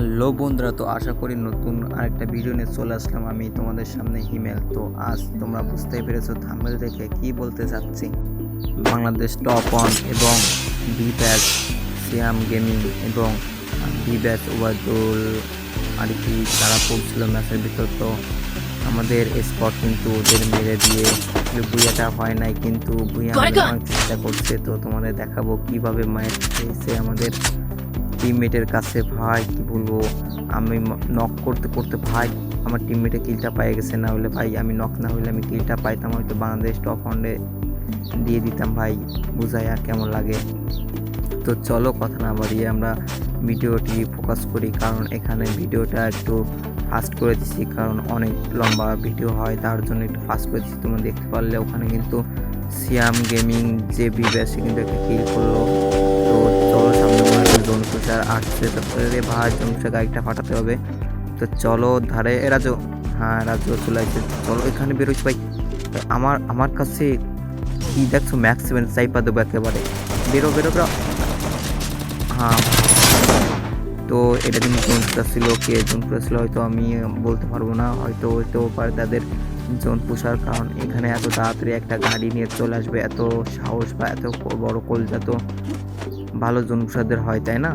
Hello বন্ধুরা তো আশা করি নতুন আরেকটা ভিডিও নিয়ে চলে আসলাম আমি তোমাদের সামনে হিমেল। তো আজ তোমরা বুঝতেই পেরেছ থাম্বেল দেখে কি বলতে চাচ্ছি। বাংলাদেশ টপ ওয়ান এবং বি ব্যাচ সিয়াম গেমিং এবং বি ব্যাচ ওয়াদুল আর কি তারা পড়ছিল ম্যাচের ভিতর তো আমাদের স্পট কিন্তু ওদের মেরে দিয়ে বুয়াটা হয় নাই কিন্তু অনেক চেষ্টা করছে তো তোমাদের দেখাবো কীভাবে ম্যাচ খেয়েছে আমাদের। টিমমেটের কাছে, ভাই, কি বলব? আমি নক করতে করতে, ভাই, আমার টিমমেটে কিলটা পেয়ে গেছে, না হলে ভাই, আমি নক না হলে আমি কিলটা পাইতাম, হয়তো বাংলাদেশ টপ ওয়ানে দিয়ে দিতাম, ভাই, বুঝাইয়া কেমন লাগে? তো চলো কথা না বাড়িয়ে আমরা ভিডিওটি ফোকাস করি, কারণ এখানে ভিডিওটা একটু ফাস্ট করে দিচ্ছি কারণ অনেক লম্বা ভিডিও হয়, তার জন্য একটু ফাস্ট করে দিচ্ছি তোমরা দেখতে পারলে ওখানে কিন্তু সিয়াম গেমিং যে বিবে সে কিন্তু একটা কিল করল। সামনে মনে হয় প্রচার আসছে, তারপরে ভাই প্রচার গাড়িটা ফাটাতে হবে। তো চলো ধারে, এ হ্যাঁ রাজু চলে আসছে। চলো এখানে বেরোচ্ছি ভাই। আমার আমার কাছে কি দেখছ? ম্যাক্স চাইপা দেবো একেবারে। বেরো বেরো বেরো। হ্যাঁ। তো এটা কিন্তু জোনটা ছিল। কে জোনপুরা ছিল হয়তো আমি বলতে পারব না। হয়তো হইতেও পারে তাদের জোন পোষার কারণ এখানে এত তাড়াতাড়ি একটা গাড়ি নিয়ে চলে আসবে, এত সাহস বা এত বড় কলজা তো ভালো জোন পোষাদের হয়, তাই না?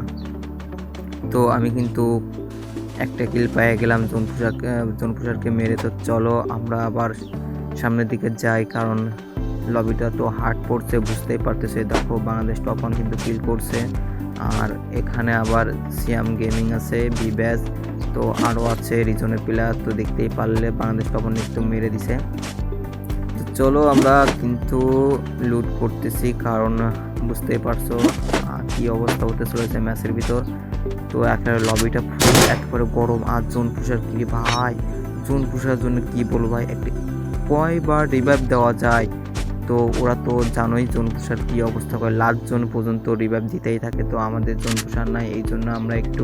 তো আমি কিন্তু একটা কিল পেয়ে গেলাম জোন পোশাককে জোন পোশাককে মেরে। তো চলো আমরা আবার সামনের দিকে যাই, কারণ লবিটা তো হার্ড পড়ছে, বুঝতেই পারতেছে। দেখো, বাংলাদেশ টপ ওয়ান কিন্তু কিল করছে। আর এখানে আবার সিয়াম গেমিং আছে বি ব্যাস তো আরও আছে রিজনের প্লেয়ার তো দেখতেই পারলে বাংলাদেশ টপ ওয়ান একটু মেরে দিছে। চলো আমরা কিন্তু লুট করতেছি, কারণ বুঝতেই পারছ কি অবস্থা হতে চলেছে ম্যাচের ভিতর। তো একটা লবিটা ফুল একবারে গরম। আর জোন পুষার কি ভাই? জোন পুষার জন্য কি বলব ভাই? একটা কয়বার রিভাইভ দেওয়া যায়। তো ওরা তো জানোই জোন পুষার কী অবস্থা করে। লাস্ট জোন পর্যন্ত রিভাইভ দিতেই থাকে। তো আমাদের জোন পুষার নাই এই জন্য আমরা একটু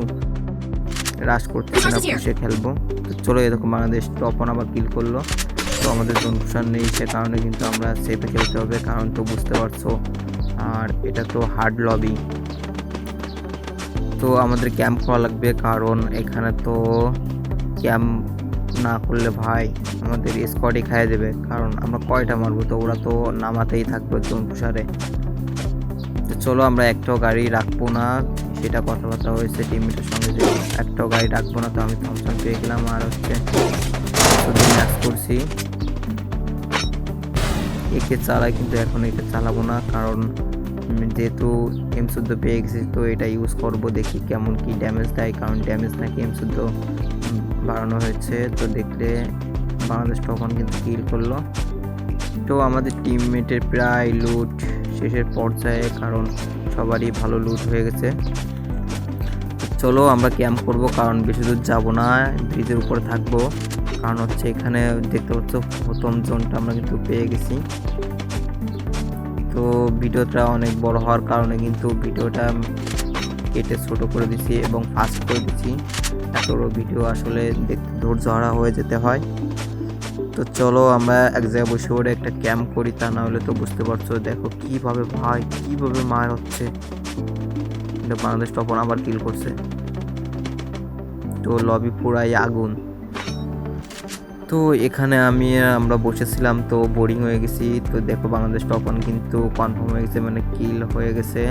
রাশ করতেছি না পুষে খেলব। তো চলো এরকম বাংলাদেশ টপ অন আবার কিল করল। তো আমাদের জোন পুষার নেই সে কারণে কিন্তু আমরা সেফে খেলতে হবে। কারণ তো বুঝতে পারছ আর এটা তো হার্ড লবি তো আমাদের ক্যাম্প করা লাগবে, কারণ এখানে তো ক্যাম্প না করলে ভাই আমাদের স্কোয়াডই খাইয়ে দেবে, কারণ আমরা কয়টা মারবো? তো ওরা তো নামাতেই থাকবে জোন পুষারে তো চলো আমরা একটাও গাড়ি রাখব না, সেটা কথাবার্তা হয়েছে টিমমেটের সঙ্গে যে একটাও গাড়ি রাখব না, তো আমি থমসন পেয়ে গেলাম, আর হচ্ছে ম্যাচ করছি একে চালাই, কিন্তু এখন একে চালাবো না, কারণ যেহেতু এম শুদ্ধ পেয়ে গেছি, তো এটা ইউজ করব দেখি কেমন কি ড্যামেজ দেয়, কারণ ড্যামেজ নাকি এম শুদ্ধ বাড়ানো হয়েছে। তো দেখলে বাংলাদেশ তখন কিন্তু কিল করল। তো আমাদের টিমমেটের প্রায় লুট শেষের পর্যায়ে, কারণ সবারই ভালো লুট হয়ে গেছে। চলো আমরা ক্যাম্প করব, কারণ বেশি দূর যাব না ব্রিজের উপরে থাকব। কারণ হচ্ছে এখানে দেখতে পাচ্ছ প্রথম জোনটা আমরা কিন্তু পেয়ে গেছি। তো ভিডিওটা অনেক বড় হওয়ার কারণে কিন্তু ভিডিওটা কেটে ছোট করে দিছি এবং ফাস্ট করে দিচ্ছি এত ভিডিও আসলে দেখতে ধৈর্য হারা হয়ে যেতে হয়। তো চলো আমরা এক জায়গায় বসে পড়ে একটা ক্যাম্প করি, তা না হলে তো বুঝতে পারছ, দেখো কীভাবে ভাই, কীভাবে মার হচ্ছে। বাংলাদেশ তখন আবার কিল করছে। তো লবি পুরাই আগুন। তো এখানে আমি, আমরা বসেছিলাম তো বোরিং হয়ে গেছি। তো দেখো বাংলাদেশ টপন কিন্তু কনফার্ম হয়ে গেছে মানে কিল হয়ে গেছে।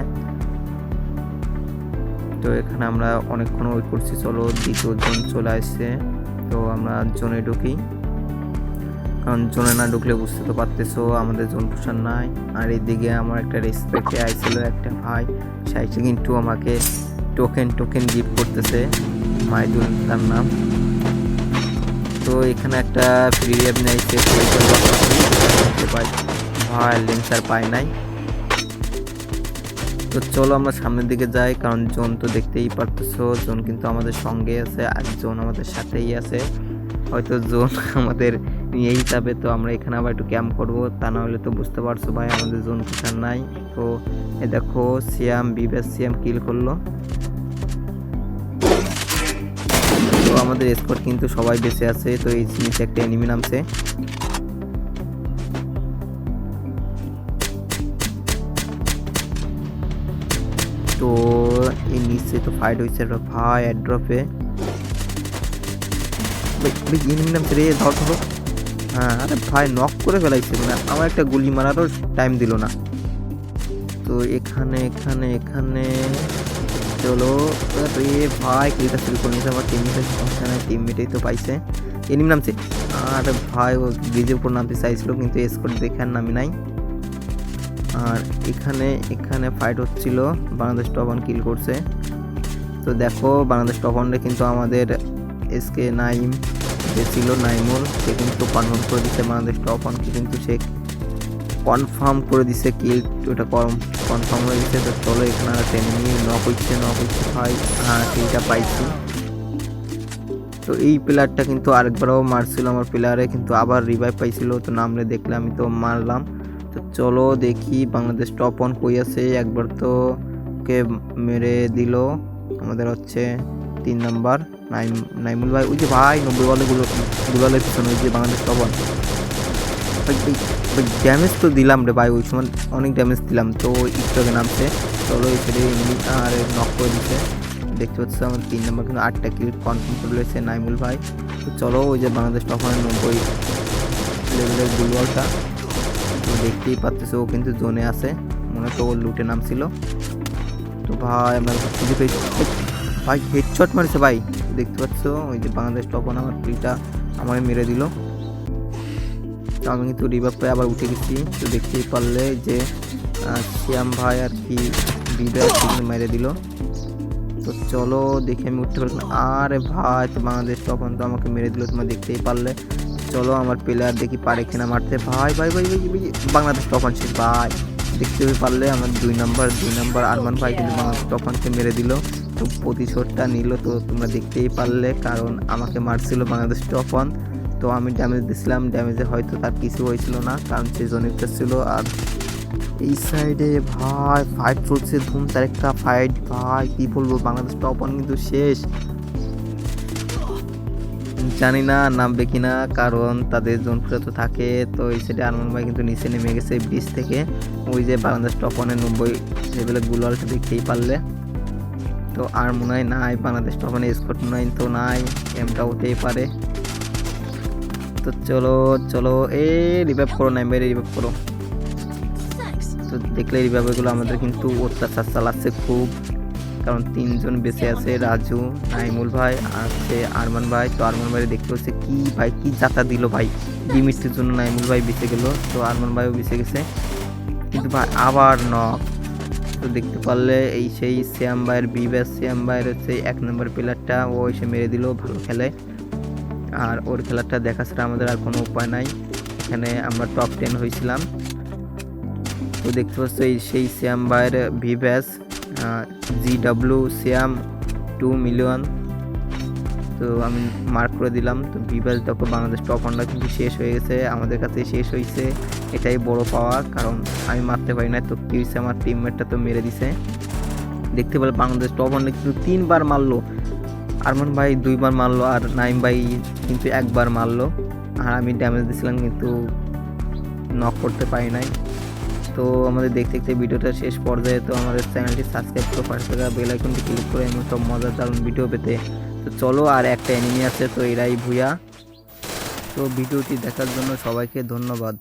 তো এখানে আমরা অনেকক্ষণ ওয়েট করছি, চলো দ্বিতীয় জন চলে আসছে। তো আমরা জোনে ঢুকি। কারণ জোনে না ঢুকলে বুঝতে তো পারতেছো, আমাদের জোন পোষণ নাই। আর এদিকে আমার একটা রেসপেক্টে আইছিল একটা ভাই সাইসে কিন্তু আমাকে টোকেন টোকেন গিফট করতেছে। মাইদুল তার নাম। তো এখানে একটা ফ্রি অ্যাপ নিয়েছে ভাই ভাই লেন্সার পাই নাই। তো চলো আমরা সামনের দিকে যাই, কারণ জোন তো দেখতেই পারতেছো, জোন কিন্তু আমাদের সঙ্গে আছে আর জোন আমাদের সাথেই আছে। হয়তো জোন আমাদের নিয়ে হিসাবে তো আমরা এখানে আবার একটু ক্যাম্প করব, তা না হলে তো বুঝতে পারছ ভাই, আমাদের জোন কোথায় নাই। তো এ দেখো, সিয়াম বিবেস সিয়াম কিল করল। আমাদের স্কোর কিন্তু সবাই বেঁচে আছে। তো এই নিচে একটা এনিমি নামছে। তো এই নিচে তো ফাইট হয়েছে ভাই অ্যাড্রপে এনিমি নামছে রে, ধর, ধরো। হ্যাঁ আরে ভাই নক করে ফেলাইছে মানে আমার একটা গুলি মারারও টাইম দিল না। তো এখানে এখানে এখানে চলো রে ভাই কিলটা শুরু করে নিয়েছে আমার টিমমেটের সমস্যা নাই টিমমেটেই তো পাইছে। এনিম নামছে। আর ভাই, ও ব্রিজের উপর নামতে চাইছিল, কিন্তু এসকোট দেখে আর নামি নাই। আর এখানে এখানে ফাইট হচ্ছিল, বাংলাদেশ টপ ওয়ান কিল করছে। তো দেখো, বাংলাদেশ টপ ওয়ানরে কিন্তু আমাদের এসকে নাইম, যে ছিল নাইমুল, সে কিন্তু কনফার্ম করে দিচ্ছে বাংলাদেশ টপ ওয়ানকে কিন্তু সে কনফার্ম করে দিছে কিল ওটা কনফার্ম হয়ে গেছে তো চলো এখানে আর ট্রেনিং নক হচ্ছে নক হচ্ছে, ভাই। হ্যাঁ কিলটা পাইছি। তো এই প্লেয়ারটা কিন্তু আরেকবারও মারছিল আমার প্লেয়ারে কিন্তু আবার রিভাইভ পাইছিল, তো নামলে দেখলে আমি তো মারলাম। তো চলো দেখি বাংলাদেশ টপ ওয়ান কই আছে। একবার তো কে মেরে দিল। আমাদের হচ্ছে তিন নাম্বার নাইম নাইমুল ভাই। ওই যে ভাই, নব্বই বলে গুলো গুলালের পিছনে, ওই যে বাংলাদেশ টপ ওয়ান ড্যামেজ তো দিলাম রে ভাই, ওই সময় অনেক ড্যামেজ দিলাম। তো আগে নামছে। চলো সাইডে এমনি আর নক করে দিচ্ছে দেখতে পাচ্ছ আমার তিন নম্বর কিন্তু আটটা কিল কনফার্ম করে রয়েছে নাইমুল ভাই। তো চলো ওই যে বাংলাদেশ তখন নব্বই লেভেলের গুলওয়ালটা তো দেখতেই পাচ্ছ ও কিন্তু জোনে আছে। মনে তো ও লুটে নামছিল। তো ভাই, আমরা খুঁজে পেয়েছি। ভাই হেডশট মারছে ভাই। দেখতে পাচ্ছ, ওই যে বাংলাদেশ তখন আমার কিলটা আমাকে মেরে দিল। তো আমি কিন্তু রিভার পেয়ে আবার উঠে গেছি। তো দেখতেই পারলে যে শ্যাম ভাই আর কি বিদায় মেরে দিল। তো চলো দেখে আমি উঠতে পারলাম আরে ভাই, তো বাংলাদেশ তখন তো আমাকে মেরে দিল, তোমরা দেখতেই পারলে। চলো আমার প্লেয়ার দেখি পারে কিনা মারতে। ভাই ভাই ভাই ভাই বাংলাদেশ তখন সে ভাই। দেখতে পারলে আমার দুই নম্বর দুই নাম্বার আরমান ভাই কিন্তু বাংলাদেশ তখনকে মেরে দিল। তো প্রতিশোধটা নিল, তো তোমরা দেখতেই পারলে, কারণ আমাকে মারছিল বাংলাদেশ তখন। তো আমি ড্যামেজ দিছিলাম ড্যামেজে হয়তো তার কিছু হয়েছিল না, কারণ সে জনিত ছিল। আর এই সাইডে ভাই ফাইট চলছে ধুম তার একটা ফাইট ভাই, কি বলব, বাংলাদেশ টপ ওয়ান কিন্তু শেষ। জানি না নামবে কিনা, কারণ তাদের জোনপুরে তো থাকে। তো এই সাইডে আরমান ভাই কিন্তু নিচে নেমে গেছে ব্রিজ থেকে। ওই যে বাংলাদেশ টপ ওয়ানের নব্বই লেভেলের গুলালটা দেখতেই পারলে। তো আর মনে হয় নাই, বাংলাদেশ টপ ওয়ানে স্কট মনে হয় তো নাই এমটা হতেই পারে। তো চলো চলো, এ রিভাইভ করো না মেরে রিভাইভ করো। তো দেখলে রিভাইভগুলো আমাদের কিন্তু অত্যাচার চালাচ্ছে খুব। কারণ তিনজন বেঁচে আছে, রাজু, নাইমুল ভাই, আছে আরমান ভাই। তো আরমান ভাই দেখতে হচ্ছে কি ভাই, কি যাতা দিল ভাই। ডিমিটির জন্য নাইমুল ভাই বেঁচে গেল, তো আরমান ভাইও বেঁচে গেছে। কিন্তু ভাই আবার নক তো দেখতে পারলে এই সেই শ্যাম ভাইয়ের বিবেস শ্যাম ভাইয়ের হচ্ছে এক নম্বর প্লেয়ারটা ও এসে মেরে দিল, ভালো খেলে। আর ওর খেলাটা দেখা ছাড়া আমাদের আর কোনো উপায় নাই। এখানে আমরা টপ টেন হয়েছিলাম। তো দেখতে পাচ্ছ এই সেই শ্যাম ভাইয়ের ভিভ্যাস G W Shyam two million তো আমি মার্ক করে দিলাম। তো ভিভ্যাস তখন বাংলাদেশ টপ ওয়ানটা কিন্তু শেষ হয়ে গেছে। আমাদের কাছে শেষ হয়েছে। এটাই বড় পাওয়া, কারণ আমি মারতে পারি না। তো কি হয়েছে? আমার টিমমেটটা তো মেরে দিছে। দেখতে পেলে বাংলাদেশ টপ ওয়ানটা কিন্তু তিনবার মারলো। আরমান ভাই দুইবার মারলো আর নাইম ভাই কিন্তু একবার মারলো। আর আমি ড্যামেজ দিয়েছিলাম কিন্তু নক করতে পারি নাই। তো আমাদের দেখতে দেখতে ভিডিওটা শেষ পর্যায়ে, তো আমাদের চ্যানেলটি সাবস্ক্রাইব করে পাশে থাকা বেল আইকনটি ক্লিক করে এমন সব মজার দারুণ ভিডিও পেতে। তো চলো আর একটা এনিমি আছে, তো এরাই ভুয়া। তো ভিডিওটি দেখার জন্য সবাইকে ধন্যবাদ।